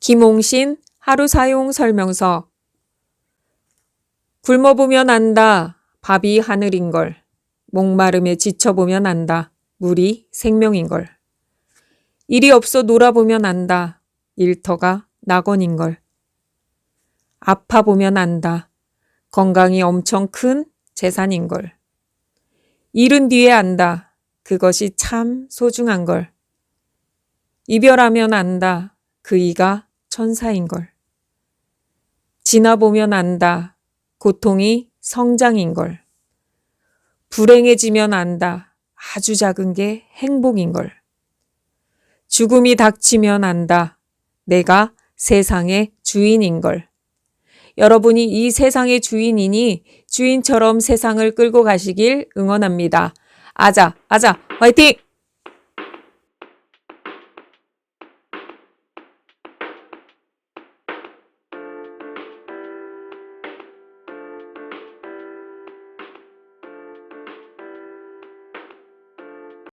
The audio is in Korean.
김홍신 하루 사용 설명서 굶어보면 안다. 밥이 하늘인 걸. 목마름에 지쳐보면 안다. 물이 생명인 걸. 일이 없어 놀아보면 안다. 일터가 낙원인 걸. 아파보면 안다. 건강이 엄청 큰 재산인 걸. 잃은 뒤에 안다. 그것이 참 소중한 걸. 이별하면 안다. 그 이가 천사인 걸. 지나보면 안다. 고통이 성장인 걸. 불행해지면 안다. 아주 작은 게 행복인 걸. 죽음이 닥치면 안다. 내가 세상의 주인인 걸. 여러분이 이 세상의 주인이니 주인처럼 세상을 끌고 가시길 응원합니다. 아자, 아자, 화이팅!